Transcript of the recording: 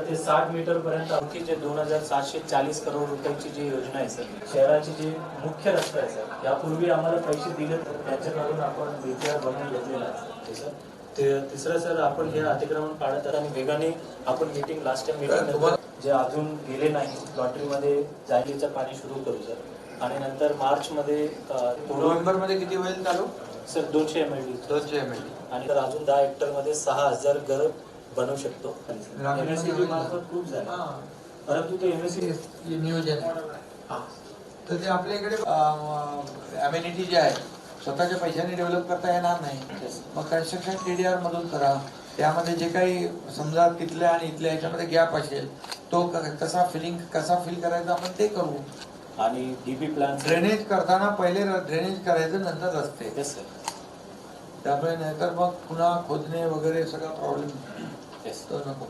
ते साठ मीटर पर्यंत आणखी जे दोन हजार सातशे चाळीस करोड रुपयाची जी योजना आहे सर शहराची जी मुख्य रस्ता आहे सर यापूर्वी आम्हाला पैसे दिले तर त्याच्याकडून आपण बनवून घेतलेला आहे सर. ते तिसरं सर आपण हे अतिक्रमण पाडत आहे आणि वेगाने आपण मीटिंग लास्ट टाइम मीटिंग जे अजून गेले नाही लॉटरीमध्ये जागेचं पाणी सुरू करू सर. आणि नंतर मार्चमध्ये अं, थोडं नोव्हेंबरमध्ये किती होईल चालू? सर दोनशे एम एल डी दोनशे एम एल आणि तर अजून दहा हेक्टरमध्ये सहा हजार घर बनवू शकतो. एमएससीबी मार्फत खूप झालं. परंतु ते एमएससी नियोजन. तर ते आपल्या इकडे अम्युनिटी जे आहे स्वतःच्या पैशाने डेव्हलप करता येणार नाही. मग कन्स्ट्रक्शन टीडीआर मधून करा. त्यामध्ये जे काही समजा तिथल्या आणि इथल्या याच्यामध्ये गॅप असेल तो कसा फिलिंग कसा फिल करायचा आपण ते करू. आणि डीपी प्लॅन ड्रेनेज करताना पहिले ड्रेनेज करायचं नंतर रस्ते. त्यामुळे नाहीतर मग पुन्हा खोदणे वगैरे सगळा प्रॉब्लेम नको.